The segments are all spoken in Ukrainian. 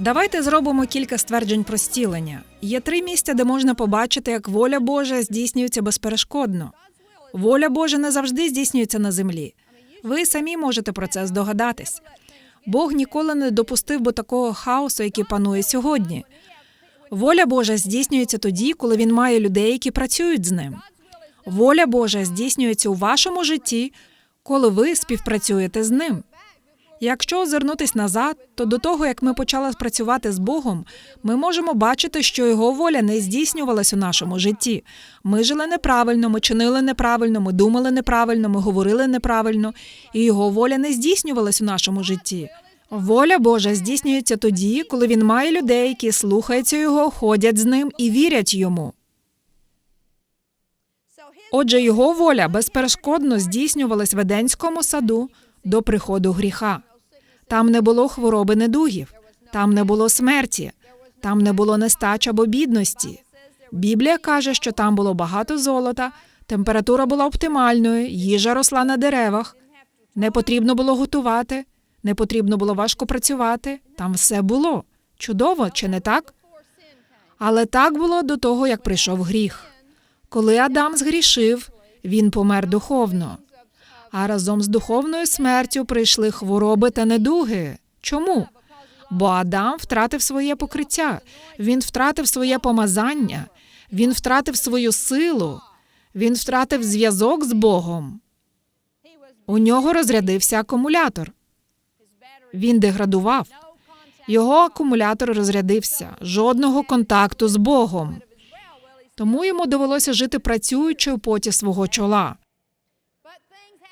Давайте зробимо кілька стверджень про стілення. Є три місця, де можна побачити, як воля Божа здійснюється безперешкодно. Воля Божа не завжди здійснюється на землі. Ви самі можете про це здогадатись. Бог ніколи не допустив би такого хаосу, який панує сьогодні. Воля Божа здійснюється тоді, коли він має людей, які працюють з ним. Воля Божа здійснюється у вашому житті, коли ви співпрацюєте з ним. Якщо озирнутись назад, то до того, як ми почали працювати з Богом, ми можемо бачити, що його воля не здійснювалась у нашому житті. Ми жили неправильно, ми чинили неправильно, ми думали неправильно, ми говорили неправильно, і його воля не здійснювалась у нашому житті. Воля Божа здійснюється тоді, коли він має людей, які слухаються його, ходять з ним і вірять йому. Отже, його воля безперешкодно здійснювалась в Еденському саду до приходу гріха. Там не було хвороби недугів, там не було смерті, там не було нестач або бідності. Біблія каже, що там було багато золота, температура була оптимальною, їжа росла на деревах, не потрібно було готувати, не потрібно було важко працювати. Там все було. Чудово, чи не так? Але так було до того, як прийшов гріх. Коли Адам згрішив, він помер духовно. А разом з духовною смертю прийшли хвороби та недуги. Чому? Бо Адам втратив своє покриття, він втратив своє помазання, він втратив свою силу, він втратив зв'язок з Богом. У нього розрядився акумулятор. Він деградував. Його акумулятор розрядився, жодного контакту з Богом. Тому йому довелося жити працюючи у поті свого чола.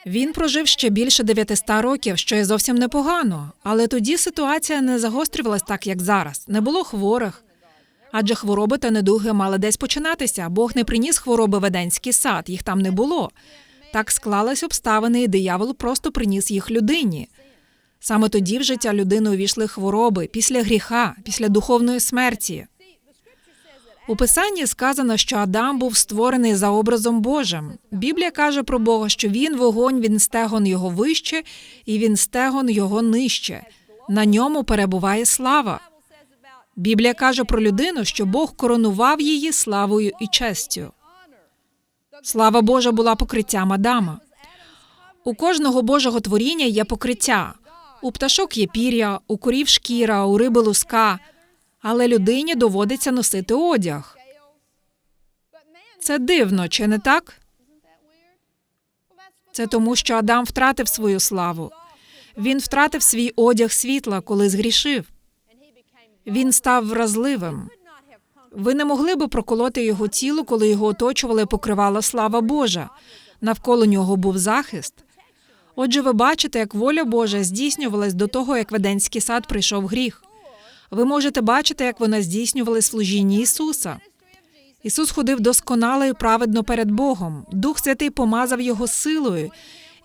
Він прожив ще більше 900 років, що є зовсім непогано. Але тоді ситуація не загострювалась так, як зараз. Не було хворих. Адже хвороби та недуги мали десь починатися. Бог не приніс хвороби в Еденський сад, їх там не було. Так склались обставини, і диявол просто приніс їх людині. Саме тоді в життя людини увійшли хвороби після гріха, після духовної смерті. У писанні сказано, що Адам був створений за образом Божим. Біблія каже про Бога, що він вогонь, він стегон його вище, і він стегон його нижче. На ньому перебуває слава. Біблія каже про людину, що Бог коронував її славою і честю. Слава Божа була покриттям Адама. У кожного Божого творіння є покриття. У пташок є пір'я, у корів шкіра, у риби луска. Але людині доводиться носити одяг. Це дивно, чи не так? Це тому, що Адам втратив свою славу. Він втратив свій одяг світла, коли згрішив. Він став вразливим. Ви не могли би проколоти його тіло, коли його оточували покривала слава Божа. Навколо нього був захист. Отже, ви бачите, як воля Божа здійснювалась до того, як в Еденський сад прийшов гріх. Ви можете бачити, як вона здійснювала служіння Ісуса. Ісус ходив досконало і праведно перед Богом. Дух Святий помазав його силою,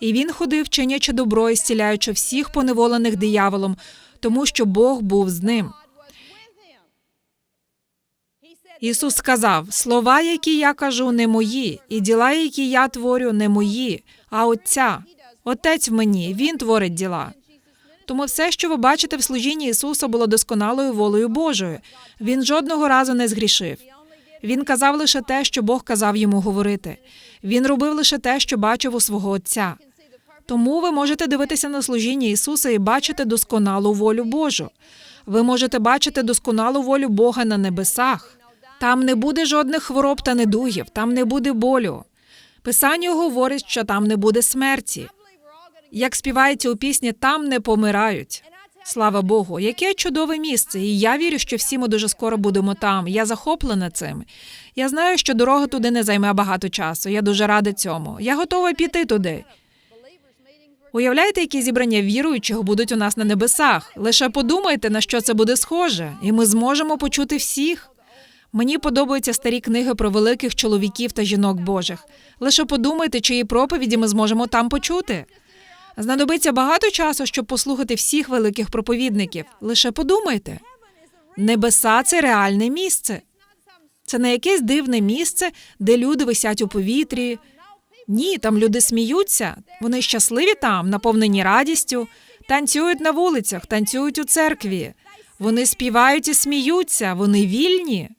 і він ходив, чинячи добро і зціляючи всіх поневолених дияволом, тому що Бог був з ним. Ісус сказав: слова, які я кажу, не мої, і діла, які я творю, не мої, а Отця. Отець в мені, Він творить діла. Тому все, що ви бачите в служінні Ісуса, було досконалою волею Божою. Він жодного разу не згрішив. Він казав лише те, що Бог казав йому говорити. Він робив лише те, що бачив у свого Отця. Тому ви можете дивитися на служіння Ісуса і бачити досконалу волю Божу. Ви можете бачити досконалу волю Бога на небесах. Там не буде жодних хвороб та недугів, там не буде болю. Писання говорить, що там не буде смерті. Як співається у пісні, там не помирають. Слава Богу, яке чудове місце, і я вірю, що всі ми дуже скоро будемо там. Я захоплена цим. Я знаю, що дорога туди не займе багато часу. Я дуже рада цьому. Я готова піти туди. Уявляєте, які зібрання віруючих будуть у нас на небесах? Лише подумайте, на що це буде схоже, і ми зможемо почути всіх. Мені подобаються старі книги про великих чоловіків та жінок Божих. Лише подумайте, чиї проповіді ми зможемо там почути. Знадобиться багато часу, щоб послухати всіх великих проповідників. Лише подумайте. Небеса це реальне місце. Це не якесь дивне місце, де люди висять у повітрі. Ні, там люди сміються, вони щасливі там, наповнені радістю, танцюють на вулицях, танцюють у церкві. Вони співають і сміються, вони вільні.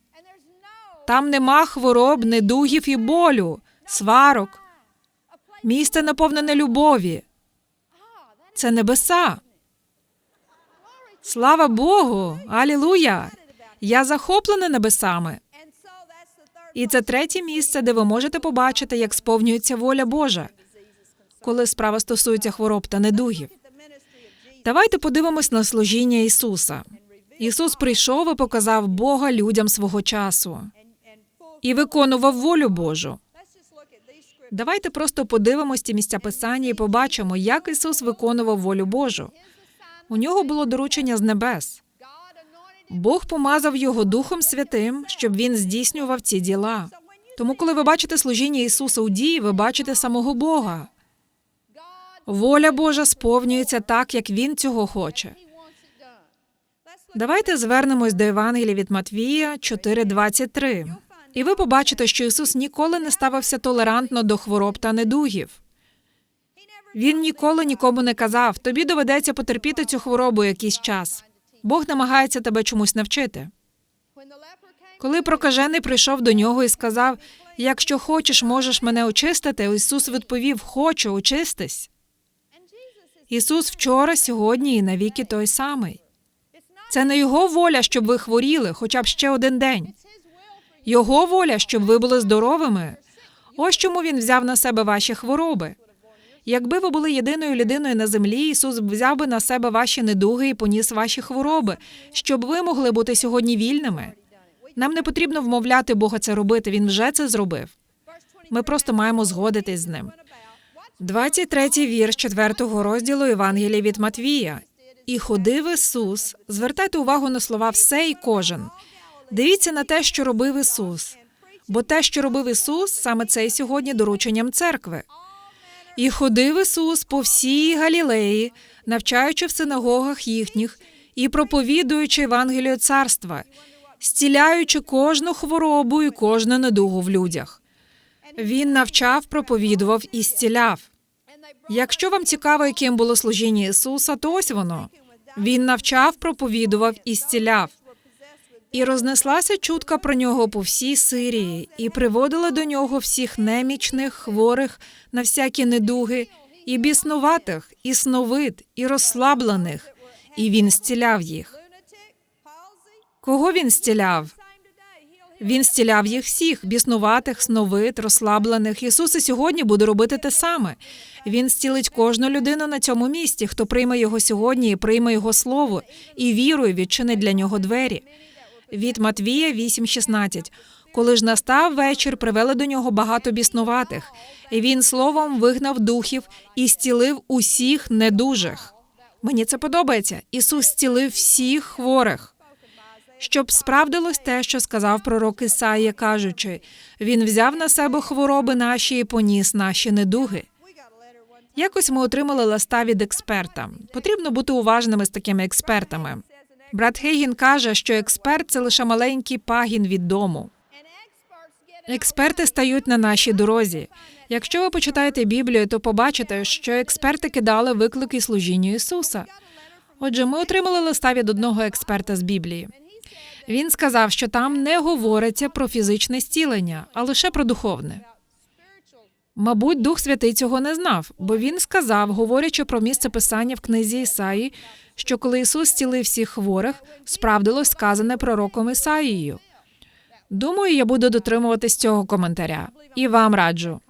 Там нема хвороб, недугів і болю, сварок. Місце наповнене любові. Це небеса. Слава Богу! Алілуя! Я захоплена небесами. І це третє місце, де ви можете побачити, як сповнюється воля Божа, коли справа стосується хвороб та недугів. Давайте подивимось на служіння Ісуса. Ісус прийшов і показав Бога людям свого часу і виконував волю Божу. Давайте просто подивимось ті місця писання і побачимо, як Ісус виконував волю Божу. У нього було доручення з небес. Бог помазав його Духом Святим, щоб він здійснював ці діла. Тому, коли ви бачите служіння Ісуса у дії, ви бачите самого Бога. Воля Божа сповнюється так, як Він цього хоче. Давайте звернемось до Євангелія від Матвія 4.23. І ви побачите, що Ісус ніколи не ставився толерантно до хвороб та недугів. Він ніколи нікому не казав: тобі доведеться потерпіти цю хворобу якийсь час. Бог намагається тебе чомусь навчити. Коли прокажений прийшов до нього і сказав: Якщо хочеш, можеш мене очистити, Ісус відповів: Хочу, очистись. Ісус вчора, сьогодні і навіки той самий. Це не його воля, щоб ви хворіли, хоча б ще один день. Його воля, щоб ви були здоровими. Ось чому він взяв на себе ваші хвороби. Якби ви були єдиною людиною на землі, Ісус взяв би на себе ваші недуги і поніс ваші хвороби, щоб ви могли бути сьогодні вільними. Нам не потрібно вмовляти Бога це робити. Він вже це зробив. Ми просто маємо згодитись з ним. 23-й вірш 4-го розділу Євангелія від Матвія. І ходив Ісус. Звертайте увагу на слова все і кожен. Дивіться на те, що робив Ісус. Бо те, що робив Ісус, саме це і сьогодні дорученням церкви. І ходив Ісус по всій Галілеї, навчаючи в синагогах їхніх і проповідуючи Євангелію царства, зціляючи кожну хворобу і кожну недугу в людях. Він навчав, проповідував і зціляв. Якщо вам цікаво, яким було служіння Ісуса, то ось воно. Він навчав, проповідував і зціляв. І рознеслася чутка про нього по всій Сирії, і приводили до нього всіх немічних, хворих на всякі недуги, і біснуватих, і сновид, і розслаблених, і він зціляв їх. Кого він зціляв? Він зціляв їх всіх, біснуватих, сновид, розслаблених. Ісус і сьогодні буде робити те саме. Він зцілить кожну людину на цьому місці, хто прийме його сьогодні і прийме його слово, і вірою відчинить для нього двері. Від Матвія 8,16. Коли ж настав вечір, привели до нього багато біснуватих, і він словом вигнав духів і зцілив усіх недужих. Мені це подобається. Ісус зцілив всіх хворих. Щоб справдилось те, що сказав пророк Ісаїя, кажучи, він взяв на себе хвороби наші і поніс наші недуги. Якось ми отримали листа від експерта. Потрібно бути уважними з такими експертами. Брат Хейгін каже, що експерт це лише маленький пагін від дому. Експерти стають на нашій дорозі. Якщо ви почитаєте Біблію, то побачите, що експерти кидали виклики служінню Ісуса. Отже, ми отримали листа від одного експерта з Біблії. Він сказав, що там не говориться про фізичне зцілення, а лише про духовне. Мабуть, Дух Святий цього не знав, бо він сказав, говорячи про місце писання в книзі Ісаї, що коли Ісус зцілив всіх хворих, справдилось сказане пророком Ісаїєю. Думаю, я буду дотримуватись цього коментаря і вам раджу.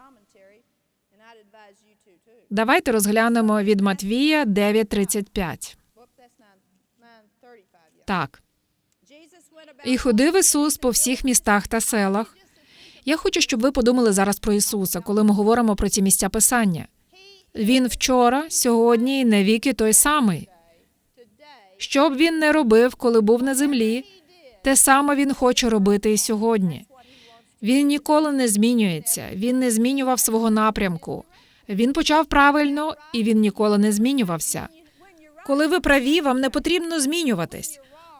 Давайте розглянемо від Матвія 9.35. Так. І ходив Ісус по всіх містах та селах. Я хочу, щоб ви подумали зараз про Ісуса, коли ми говоримо про ці місця Писання. Він вчора, сьогодні і навіки той самий. Що б він не робив, коли був на землі, те саме він хоче робити і сьогодні. Він ніколи не змінюється, він не змінював свого напрямку. Він почав правильно і він ніколи не змінювався. Коли ви праві, вам не потрібно змінюватись.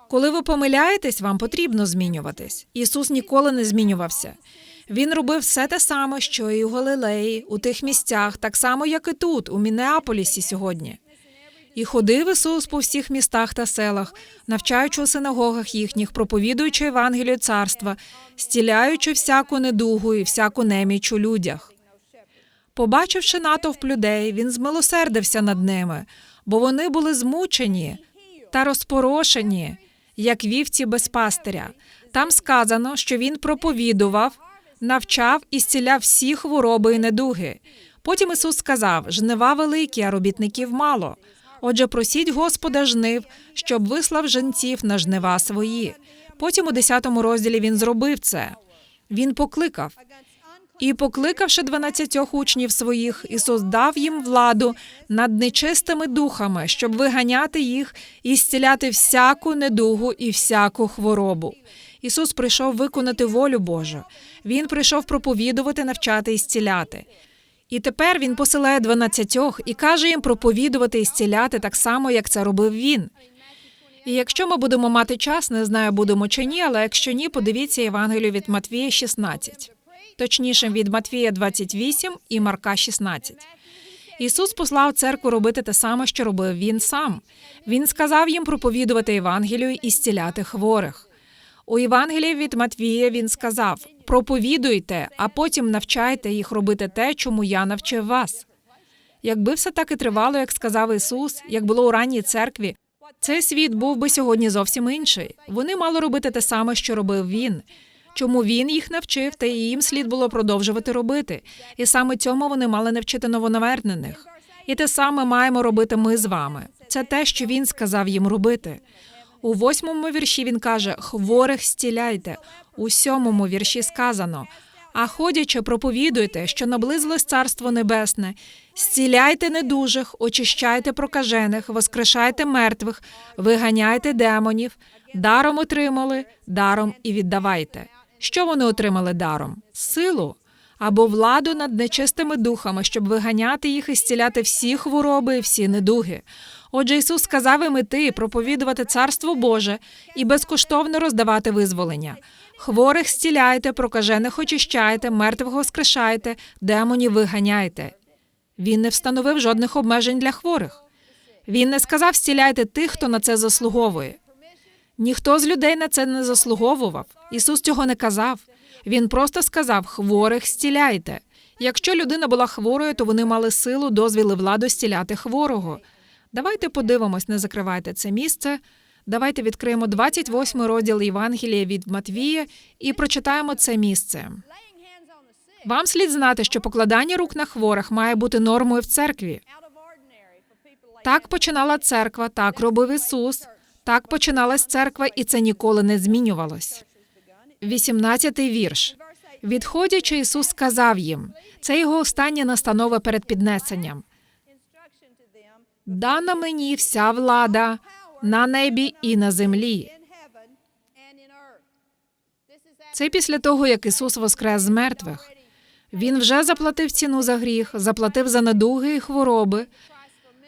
Коли ви помиляєтесь, вам потрібно змінюватись. Ісус ніколи не змінювався. Він робив все те саме, що і у Галилеї, у тих місцях, так само, як і тут, у Мінеаполісі сьогодні. І ходив Ісус по всіх містах та селах, навчаючи у синагогах їхніх, проповідуючи Євангелію царства, стіляючи всяку недугу і всяку неміч у людях. Побачивши натовп людей, він змилосердився над ними, бо вони були змучені та розпорошені, як вівці без пастиря. Там сказано, що він проповідував, навчав і зціляв всі хвороби і недуги. Потім Ісус сказав: жнива великі, а робітників мало. Отже, просіть Господа жнив, щоб вислав женців на жнива свої. Потім у 10 розділі він зробив це. Він покликав. І, покликавши дванадцятьох учнів своїх, Ісус дав їм владу над нечистими духами, щоб виганяти їх і зціляти всяку недугу і всяку хворобу. Ісус прийшов виконати волю Божу. Він прийшов проповідувати, навчати і зціляти. І тепер він посилає дванадцятьох і каже їм проповідувати і зціляти так само, як це робив він. І якщо ми будемо мати час, не знаю, будемо чи ні, але якщо ні, подивіться Євангелію від Матвія 16. Точніше, від Матвія 28 і Марка 16. Ісус послав церкву робити те саме, що робив він сам. Він сказав їм проповідувати Євангелію і зціляти хворих. У Євангелії від Матвія він сказав: проповідуйте, а потім навчайте їх робити те, чому я навчив вас. Якби все так і тривало, як сказав Ісус, як було у ранній церкві, цей світ був би сьогодні зовсім інший. Вони мали робити те саме, що робив він. Чому він їх навчив, та і їм слід було продовжувати робити. І саме цьому вони мали навчити новонавернених. І те саме маємо робити ми з вами. Це те, що він сказав їм робити. У восьмому вірші він каже: хворих стіляйте. У сьомому вірші сказано. А ходячи, проповідуйте, що наблизилось царство небесне, зціляйте недужих, очищайте прокажених, воскрешайте мертвих, виганяйте демонів, даром отримали, даром і віддавайте. Що вони отримали даром? Силу або владу над нечистими духами, щоб виганяти їх і зціляти всі хвороби і всі недуги. Отже, Ісус сказав їм іти, проповідувати Царство Боже і безкоштовно роздавати визволення. Хворих зціляйте, прокажених очищайте, мертвих воскрешайте, демонів виганяйте. Він не встановив жодних обмежень для хворих. Він не сказав зціляйте тих, хто на це заслуговує. Ніхто з людей на це не заслуговував. Ісус цього не казав. Він просто сказав: хворих зціляйте. Якщо людина була хворою, то вони мали силу, дозвіл і владу зціляти хворого. Давайте подивимось, не закривайте це місце. Давайте відкриємо 28 розділ Євангелія від Матвія і прочитаємо це місце. Вам слід знати, що покладання рук на хворих має бути нормою в церкві. Так починала церква, так робив Ісус, так починалась церква, і це ніколи не змінювалось. 18-й вірш. Відходячи, Ісус сказав їм: це його остання настанова перед піднесенням. Дана мені вся влада на небі і на землі. Це після того, як Ісус воскрес з мертвих. Він вже заплатив ціну за гріх, заплатив за недуги і хвороби,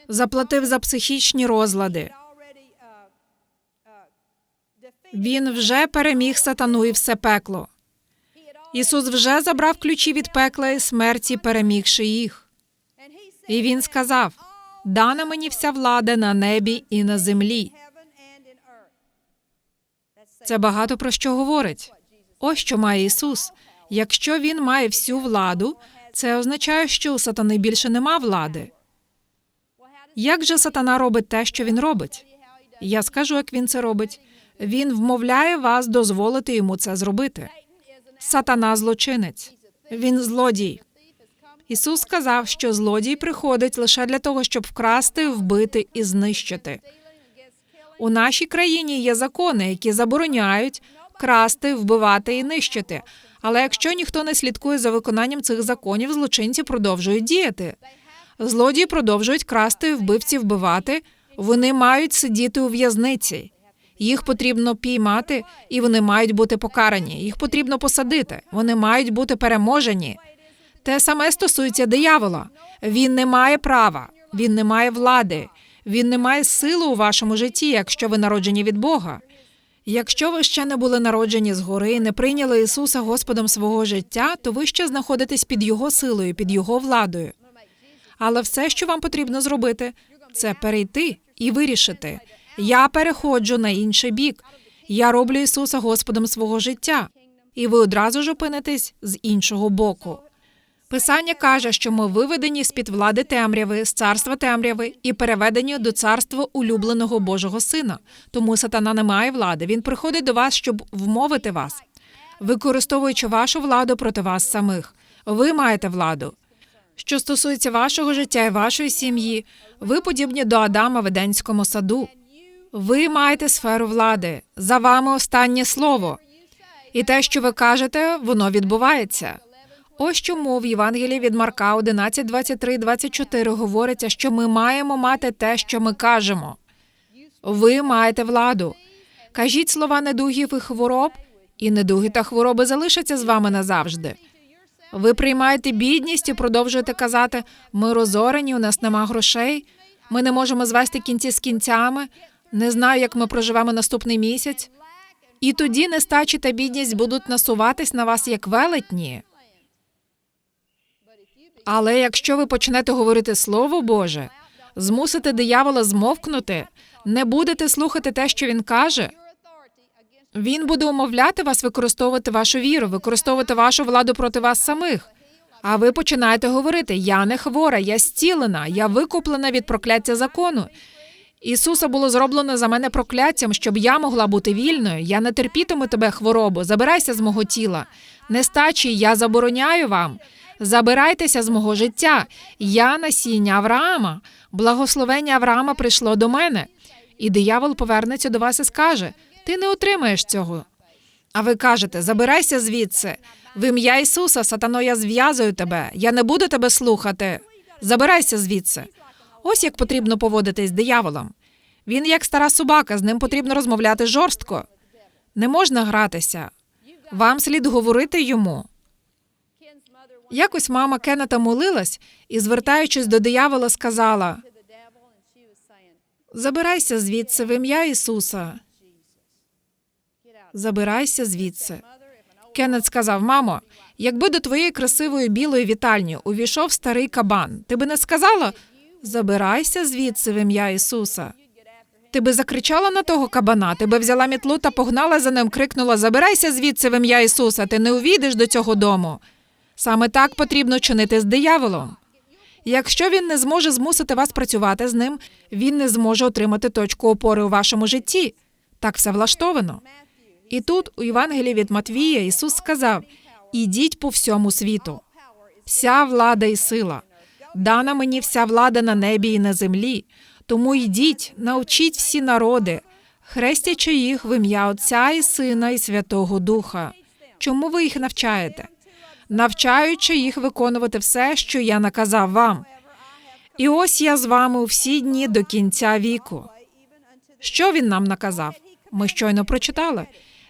заплатив за психічні розлади. Він вже переміг сатану і все пекло. Ісус вже забрав ключі від пекла і смерті, перемігши їх. І він сказав: дана мені вся влада на небі і на землі. Це багато про що говорить. Ось що має Ісус. Якщо він має всю владу, це означає, що у сатани більше нема влади. Як же сатана робить те, що він робить? Я скажу, як він це робить. Він вмовляє вас дозволити йому це зробити. Сатана злочинець. Він злодій. Ісус сказав, що злодій приходить лише для того, щоб вкрасти, вбити і знищити. У нашій країні є закони, які забороняють красти, вбивати і нищити. Але якщо ніхто не слідкує за виконанням цих законів, злочинці продовжують діяти. Злодії продовжують красти, вбивці вбивати. Вони мають сидіти у в'язниці. Їх потрібно піймати, і вони мають бути покарані. Їх потрібно посадити. Вони мають бути переможені. Те саме стосується диявола. Він не має права, він не має влади, він не має сили у вашому житті, якщо ви народжені від Бога. Якщо ви ще не були народжені згори і не прийняли Ісуса Господом свого життя, то ви ще знаходитесь під Його силою, під Його владою. Але все, що вам потрібно зробити, це перейти і вирішити. Я переходжу на інший бік. Я роблю Ісуса Господом свого життя. І ви одразу ж опинитесь з іншого боку. Писання каже, що ми виведені з під влади темряви, з царства темряви і переведені до царства улюбленого Божого Сина. Тому сатана не має влади. Він приходить до вас, щоб вмовити вас, використовуючи вашу владу проти вас самих. Ви маєте владу. Що стосується вашого життя і вашої сім'ї, ви подібні до Адама в Еденському саду. Ви маєте сферу влади. За вами останнє слово. І те, що ви кажете, воно відбувається. Ось чому в Євангелії від Марка 11, 23, 24 говориться, що ми маємо мати те, що ми кажемо. Ви маєте владу. Кажіть слова недугів і хвороб, і недуги та хвороби залишаться з вами назавжди. Ви приймаєте бідність і продовжуєте казати: ми розорені, у нас нема грошей, ми не можемо звести кінці з кінцями, не знаю, як ми проживемо наступний місяць. І тоді нестачі та бідність будуть насуватись на вас як велетні. Але якщо ви почнете говорити Слово Боже, змусите диявола змовкнути, не будете слухати те, що він каже. Він буде умовляти вас використовувати вашу віру, використовувати вашу владу проти вас самих. А ви починаєте говорити: Я не хвора, я зцілена, я викуплена від прокляття закону. Ісуса було зроблено за мене прокляттям, щоб я могла бути вільною. Я не терпітиму тебе хворобу. Забирайся з мого тіла. Нестачі, я забороняю вам. Забирайтеся з мого життя. Я насіння Авраама. Благословення Авраама прийшло до мене. І диявол повернеться до вас і скаже: Ти не отримаєш цього. А ви кажете: забирайся звідси. В ім'я Ісуса, сатано, я зв'язую тебе. Я не буду тебе слухати. Забирайся звідси. Ось як потрібно поводитись з дияволом. Він як стара собака, з ним потрібно розмовляти жорстко. Не можна гратися. Вам слід говорити йому. Якось мама Кеннета молилась і, звертаючись до диявола, сказала: Забирайся звідси в ім'я Ісуса. Забирайся звідси. Кеннет сказав: Мамо, якби до твоєї красивої білої вітальні увійшов старий кабан, ти би не сказала Забирайся звідси в ім'я Ісуса. Ти би закричала на того кабана, ти би взяла мітлу та погнала за ним, крикнула Забирайся звідси в ім'я Ісуса, ти не увійдеш до цього дому. Саме так потрібно чинити з дияволом. Якщо він не зможе змусити вас працювати з ним, він не зможе отримати точку опори у вашому житті. Так все влаштовано. І тут, у Євангелії від Матвія, Ісус сказав: Ідіть по всьому світу. Вся влада і сила. Дана мені вся влада на небі і на землі. Тому йдіть, навчіть всі народи, хрестячи їх в ім'я Отця і Сина і Святого Духа. Чому ви їх навчаєте? Навчаючи їх виконувати все, що я наказав вам. І ось я з вами у всі дні до кінця віку. Що він нам наказав? Ми щойно прочитали.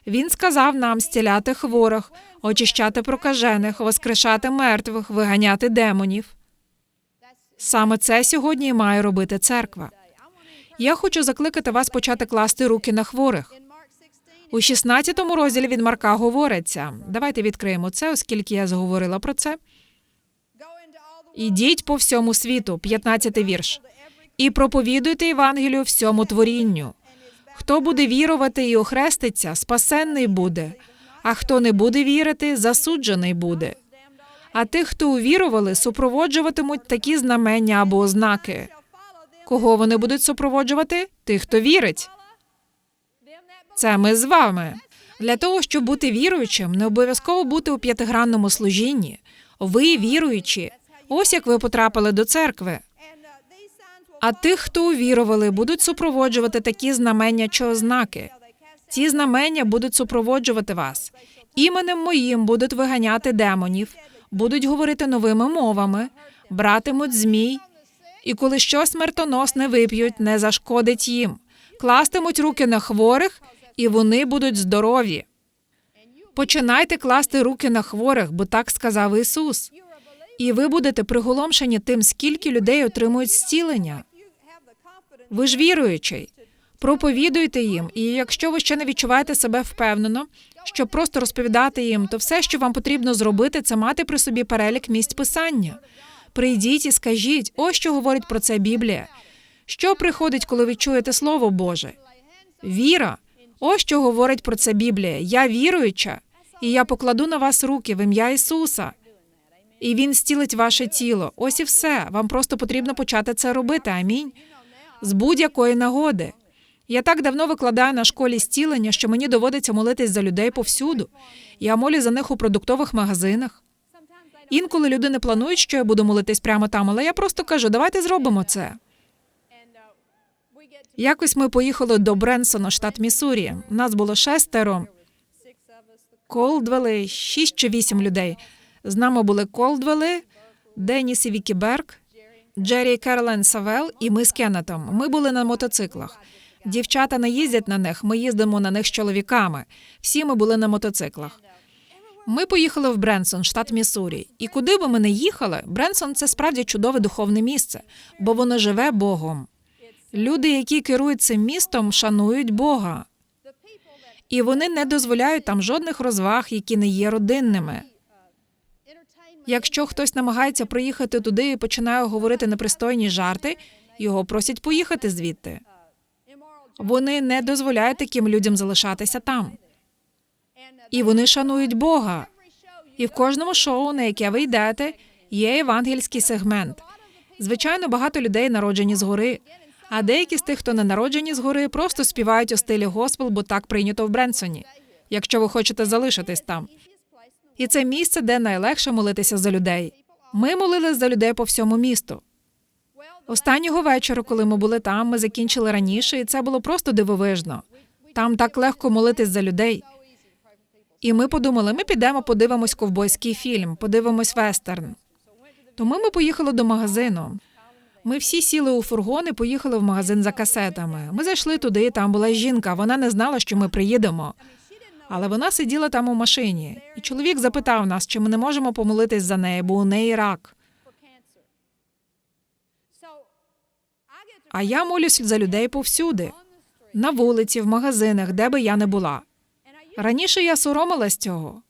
Він сказав нам стіляти хворих, очищати прокажених, воскрешати мертвих, виганяти демонів. Саме це сьогодні і має робити церква. Я хочу закликати вас почати класти руки на хворих. У 16 розділі від Марка говориться. Давайте відкриємо це, оскільки я зговорила про це. Ідіть по всьому світу, 15 вірш, і проповідуйте Євангелію всьому творінню. Хто буде вірувати і охреститься, спасенний буде, а хто не буде вірити, засуджений буде. А тих, хто увірували, супроводжуватимуть такі знамення або ознаки. Кого вони будуть супроводжувати? Тих, хто вірить. Це ми з вами. Для того, щоб бути віруючим, не обов'язково бути у п'ятигранному служінні. Ви віруючі. Ось як ви потрапили до церкви. А тих, хто увірували, будуть супроводжувати такі знамення чи ознаки. Ці знамення будуть супроводжувати вас. Іменем моїм будуть виганяти демонів, будуть говорити новими мовами, братимуть змій, і коли щось смертоносне вип'ють, не зашкодить їм, кластимуть руки на хворих, і вони будуть здорові. Починайте класти руки на хворих, бо так сказав Ісус. І ви будете приголомшені тим, скільки людей отримують зцілення. Ви ж віруючий. Проповідуйте їм, і якщо ви ще не відчуваєте себе впевнено, щоб просто розповідати їм, то все, що вам потрібно зробити, це мати при собі перелік місць писання. Прийдіть і скажіть, ось що говорить про це Біблія. Що приходить, коли ви чуєте Слово Боже? Віра. Ось що говорить про це Біблія. Я віруюча, і я покладу на вас руки в ім'я Ісуса. І Він стілить ваше тіло. Ось і все. Вам просто потрібно почати це робити. Амінь. З будь-якої нагоди. Я так давно викладаю на школі стілення, що мені доводиться молитись за людей повсюду. Я молю за них у продуктових магазинах. Інколи люди не планують, що я буду молитись прямо там, але я просто кажу, давайте зробимо це. Якось ми поїхали до Бренсона, штат Міссурі. Нас було шестеро. Колдвели, шість чи вісім людей. З нами були Колдвели, Деніс і Вікі Берг, Джері Керолен Савел і ми з Кеннетом. Ми були на мотоциклах. Дівчата не їздять на них, ми їздимо на них з чоловіками. Всі ми були на мотоциклах. Ми поїхали в Бренсон, штат Міссурі. І куди би ми не їхали, Бренсон це справді чудове духовне місце, бо воно живе Богом. Люди, які керують цим містом, шанують Бога. І вони не дозволяють там жодних розваг, які не є родинними. Якщо хтось намагається приїхати туди і починає говорити непристойні жарти, його просять поїхати звідти. Вони не дозволяють таким людям залишатися там. І вони шанують Бога. І в кожному шоу, на яке ви йдете, є євангельський сегмент. Звичайно, багато людей народжені згори, а деякі з тих, хто не народжені згори, просто співають у стилі госпел, бо так прийнято в Бренсоні, якщо ви хочете залишитись там. І це місце, де найлегше молитися за людей. Ми молились за людей по всьому місту. Останнього вечора, коли ми були там, ми закінчили раніше, і це було просто дивовижно. Там так легко молитись за людей. І ми подумали, ми підемо, подивимось ковбойський фільм, подивимось вестерн. Тому ми поїхали до магазину. Ми всі сіли у фургон і поїхали в магазин за касетами. Ми зайшли туди, там була жінка. Вона не знала, що ми приїдемо. Але вона сиділа там у машині, і чоловік запитав нас, чи ми не можемо помолитись за неї, бо у неї рак. А я молюсь за людей повсюди, на вулиці, в магазинах, де би я не була. Раніше я соромилась цього,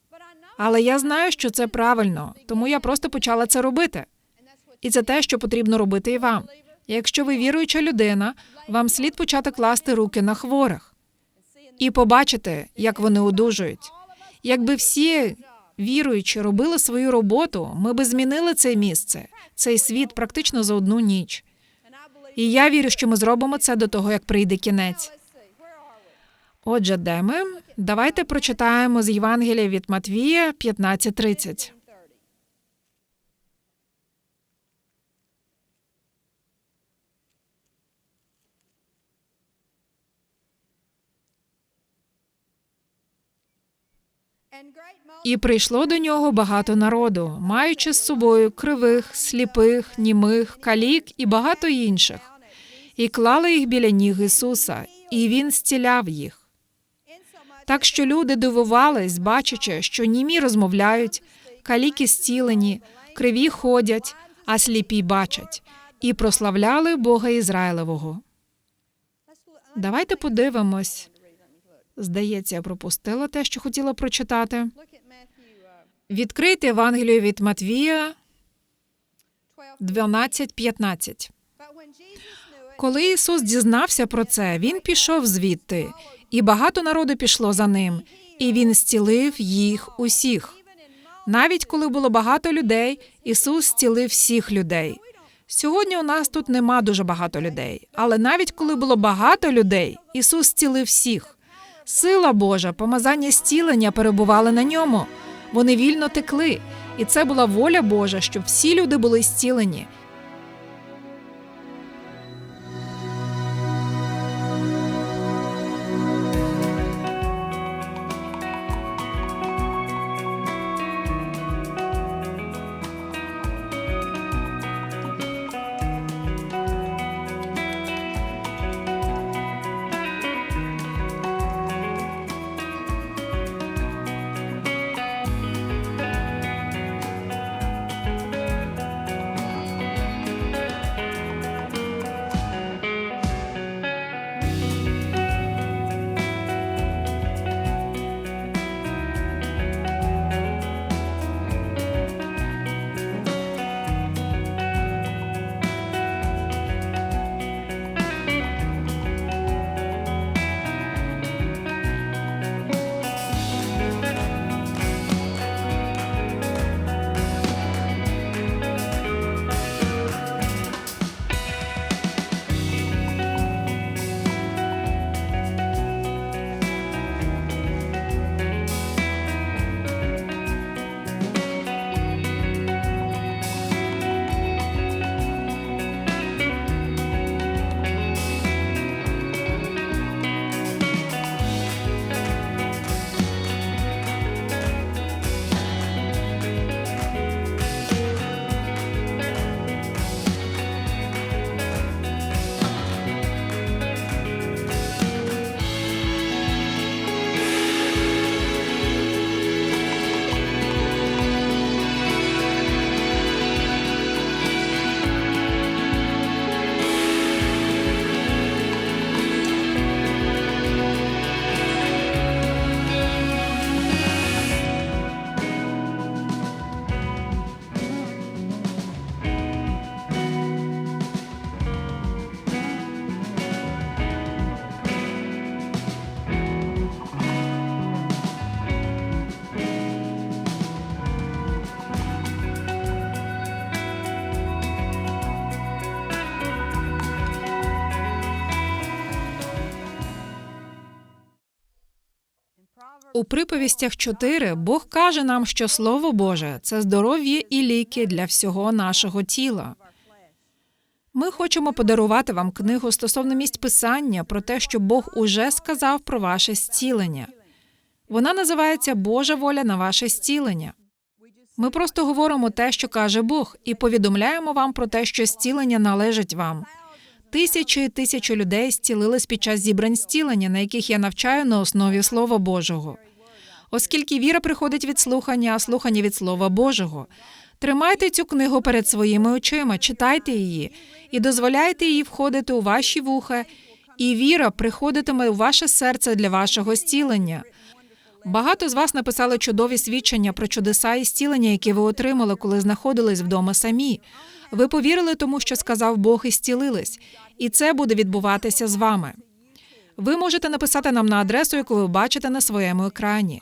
але я знаю, що це правильно, тому я просто почала це робити. І це те, що потрібно робити і вам. Якщо ви віруюча людина, вам слід почати класти руки на хворих і побачити, як вони одужують. Якби всі віруючі робили свою роботу, ми би змінили це місце, цей світ практично за одну ніч. І я вірю, що ми зробимо це до того, як прийде кінець. Отже, де ми? Давайте прочитаємо з Євангелія від Матвія 15.30. І прийшло до нього багато народу, маючи з собою кривих, сліпих, німих, калік і багато інших, і клали їх біля ніг Ісуса, і Він зціляв їх. Так що люди дивувались, бачачи, що німі розмовляють, каліки зцілені, криві ходять, а сліпі бачать, і прославляли Бога Ізраїлевого. Давайте подивимось. Здається, я пропустила те, що хотіла прочитати. Відкрийте Евангелію від Матвія 12.15. Коли Ісус дізнався про це, Він пішов звідти, і багато народу пішло за ним, і Він зцілив їх усіх. Навіть коли було багато людей, Ісус зцілив всіх людей. Сьогодні у нас тут нема дуже багато людей, але навіть коли було багато людей, Ісус зцілив всіх. Сила Божа, помазання зцілення перебували на ньому. Вони вільно текли, і це була воля Божа, щоб всі люди були зцілені. У приповістях 4 Бог каже нам, що Слово Боже це здоров'я і ліки для всього нашого тіла. Ми хочемо подарувати вам книгу стосовно місць писання про те, що Бог уже сказав про ваше зцілення. Вона називається Божа воля на ваше зцілення. Ми просто говоримо те, що каже Бог, і повідомляємо вам про те, що зцілення належить вам. Тисячі і тисячі людей зцілились під час зібрань зцілення, на яких я навчаю на основі Слова Божого. Оскільки віра приходить від слухання, а слухання від Слова Божого. Тримайте цю книгу перед своїми очима, читайте її і дозволяйте їй входити у ваші вуха, і віра приходитиме у ваше серце для вашого зцілення. Багато з вас написали чудові свідчення про чудеса і зцілення, які ви отримали, коли знаходились вдома самі. Ви повірили тому, що сказав Бог, і зцілились, і це буде відбуватися з вами. Ви можете написати нам на адресу, яку ви бачите на своєму екрані.